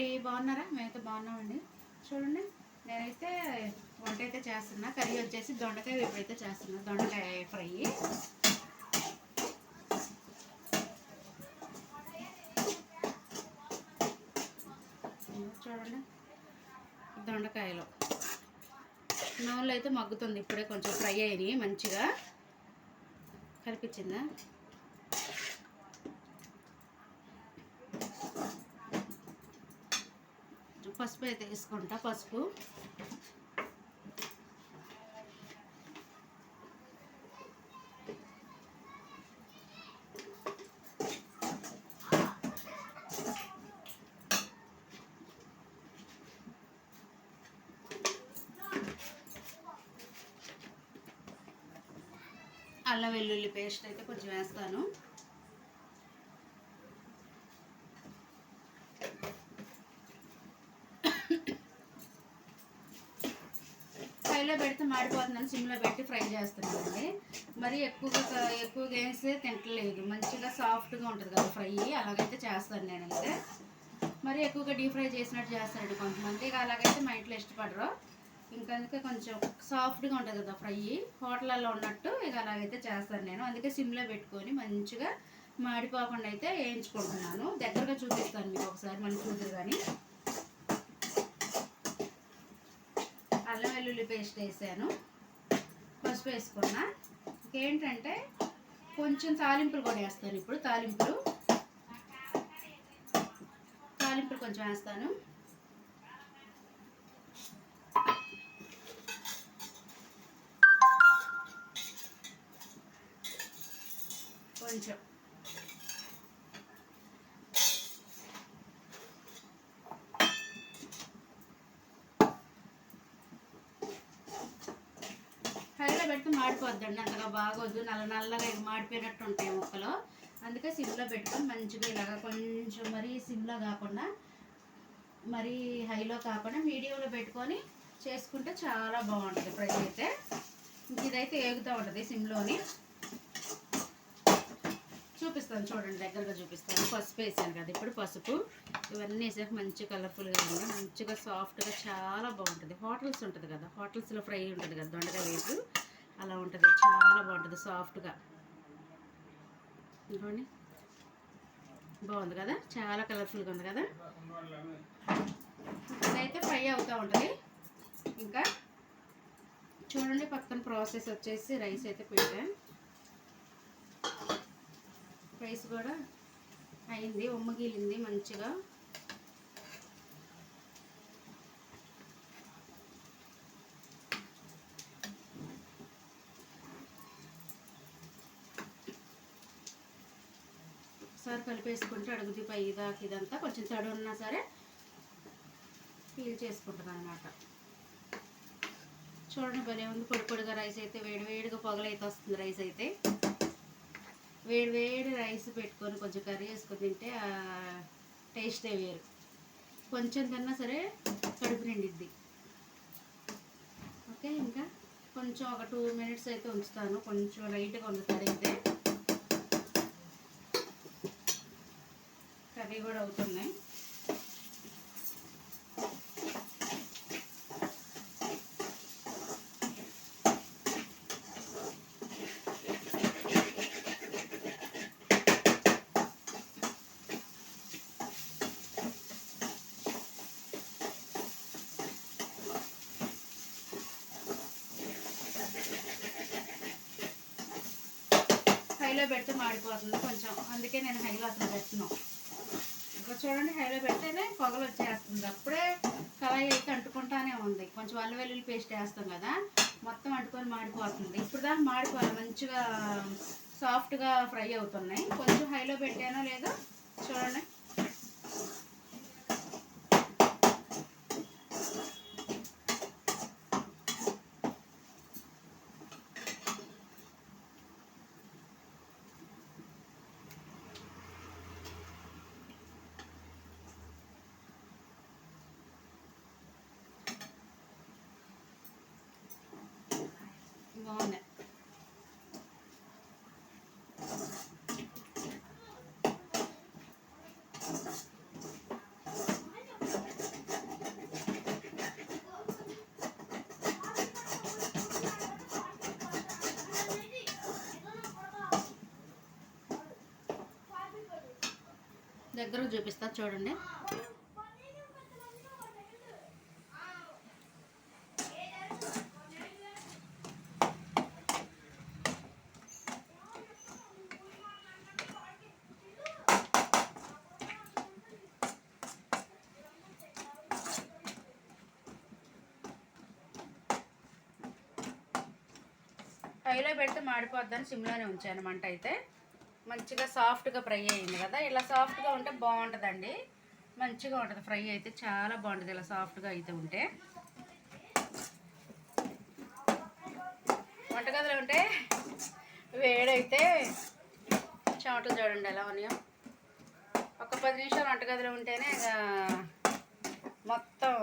అండి బాగున్నారా? మేమైతే బాగున్నామండి. చూడండి నేనైతే వంట అయితే చేస్తున్నా. కర్రీ వచ్చేసి దొండకాయ వేపు అయితే చేస్తున్నా. దొండకాయ ఫ్రై. చూడండి దొండకాయలు. నూనెలో అయితే మగ్గుతుంది. ఇప్పుడే కొంచెం ఫ్రై అయినాయి మంచిగా. కనిపించిందా పసుపు అయితే వేసుకుంటా పసుపు. అల్లం వెల్లుల్లి పేస్ట్ అయితే కొంచెం వేస్తాను. ఫ్రైలో పెడితే మాడిపోతున్నాను సిమ్లో పెట్టి ఫ్రై చేస్తున్నానండి. మరి ఎక్కువగా ఎక్కువగా వేస్తే తింటలేదు. మంచిగా సాఫ్ట్గా ఉంటుంది కదా ఫ్రై అలాగైతే చేస్తాను నేనైతే. మరి ఎక్కువగా డీప్ ఫ్రై చేసినట్టు చేస్తారండి కొంతమంది. ఇక అలాగైతే మా ఇంట్లో ఇష్టపడరు. ఇంకా అందుకే కొంచెం సాఫ్ట్గా ఉంటుంది కదా ఫ్రై హోటళ్ళల్లో ఉన్నట్టు ఇక అలాగైతే చేస్తాను నేను. అందుకే సిమ్లో పెట్టుకొని మంచిగా మాడిపోకుండా అయితే వేయించుకుంటున్నాను. దగ్గరగా చూపిస్తాను మీకు ఒకసారి మళ్ళీ చూద్దరు కానీ అల్లం వెల్లుల్లి పేస్ట్ వేసాను. పసుపు వేసుకున్నా. ఇంకేంటంటే కొంచెం తాలింపులు కూడా వేస్తాను ఇప్పుడు. తాలింపులు. తాలింపులు కొంచెం వేస్తాను. కొంచెం హైలో పెడితే మాడిపోద్దండి అంతగా బాగోద్దు నల్ల నల్లగా మాడిపోయినట్టు ఉంటాయి ముక్కలు. అందుకే సిమ్లో పెట్టుకొని మంచిగా ఇలాగ కొంచెం మరీ సిమ్లో కాకుండా మరీ హైలో కాకుండా మీడియంలో పెట్టుకొని చేసుకుంటే చాలా బాగుంటుంది ఫ్రై అయితే ఇంక ఇదైతే ఏగుతూ ఉంటుంది సిమ్లోని. చూపిస్తాను చూడండి దగ్గరగా చూపిస్తాను. పసుపు వేసాను కదా ఇప్పుడు పసుపు. ఇవన్నీ వేసాక మంచి కలర్ఫుల్గా ఉంది? మంచిగా సాఫ్ట్గా చాలా బాగుంటుంది. హోటల్స్ ఉంటుంది కదా హోటల్స్లో ఫ్రై ఉంటుంది కదా దొండకాయ వేసు. అలా ఉంటుంది. చాలా బాగుంటుంది సాఫ్ట్గా. ఇంకోండి బాగుంది కదా? చాలా కలర్ఫుల్గా ఉంది కదా? ఇదైతే ఫ్రై అవుతూ ఉంటుంది. ఇంకా చూడండి పక్కన ప్రాసెస్ వచ్చేసి రైస్ అయితే పెట్టాను రైస్ కూడా అయింది ఉమ్మగిలింది మంచిగా. ఒకసారి కలిపేసుకుంటే అడుగుది పై దాకా ఇదంతా. కొంచెం తడి ఉన్నా సరే పీల్ చేసుకుంటుంది అనమాట చూడండి భలే ఉంది. పొడి పొడిగా రైస్ అయితే వేడి వేడిగా పొగలైతే వస్తుంది రైస్ అయితే. వేడి వేడి రైస్ పెట్టుకొని కొంచెం కర్రీ వేసుకొని తింటే టేస్టే వేరు. కొంచెం తిన్నా సరే కడుపు నిండిద్ది. ఓకే ఇంకా కొంచెం ఒక టూ మినిట్స్ అయితే ఉంచుతాను. కొంచెం లైట్గా ఉంది కర్రీ అయితే. అవి కూడా అవుతున్నాయి. హైలో పెడితే మాడిపోతుంది కొంచెం. అందుకే నేను హైలో అసలు పెట్టను. చూడండి హైలో పెడితేనే పొగలు వచ్చేస్తుంది. అప్పుడే కళాయి అయితే అంటుకుంటానే ఉంది. కొంచెం అల్లు వెల్లుల్లి పేస్ట్ వేస్తాం కదా మొత్తం అంటుకొని మాడిపోతుంది. ఇప్పుడు దాకా మాడిపోవాలి మంచిగా సాఫ్ట్గా ఫ్రై అవుతున్నాయి. కొంచెం హైలో పెట్టానో లేదో చూడండి. బాగున్నాయి. దగ్గర చూపిస్తా చూడండి. హైలో పెడితే మాడిపోద్దని సిమ్లోనే ఉంచాను మంట అయితే. మంచిగా సాఫ్ట్గా ఫ్రై అయ్యింది కదా. ఇలా సాఫ్ట్గా ఉంటే బాగుంటుందండి. మంచిగా ఉంటుంది. ఫ్రై అయితే చాలా బాగుంటుంది ఇలా సాఫ్ట్గా అయితే ఉంటే. వంటగదిలో ఉంటే వేడైతే చెమటలు చూడండి ఎలా ఉన్నాయో. ఒక పది నిమిషాలు వంటగదిలో ఉంటేనే ఇక మొత్తం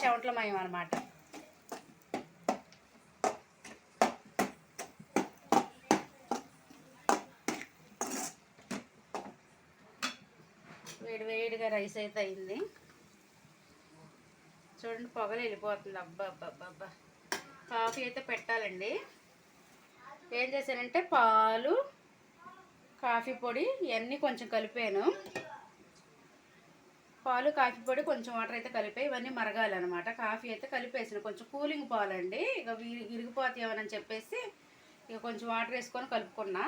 చెమటలమయం అనమాట వేడి వేడిగా రైస్ అయితే అయింది. చూడండి పొగలు వెళ్ళిపోతుంది. అబ్బా అబ్బా అబ్బా కాఫీ అయితే పెట్టాలండి. ఏం చేశానంటే పాలు కాఫీ పొడి ఇవన్నీ కొంచెం కలిపాను. పాలు కాఫీ పొడి కొంచెం వాటర్ అయితే కలిపాయి. ఇవన్నీ మరగాలన్నమాట. కాఫీ అయితే కలిపేసిన. కొంచెం కూలింగ్ పాలు అండి ఇక విరి- విరిగిపోతాయేమని చెప్పేసి ఇక కొంచెం వాటర్ వేసుకొని కలుపుకున్నా.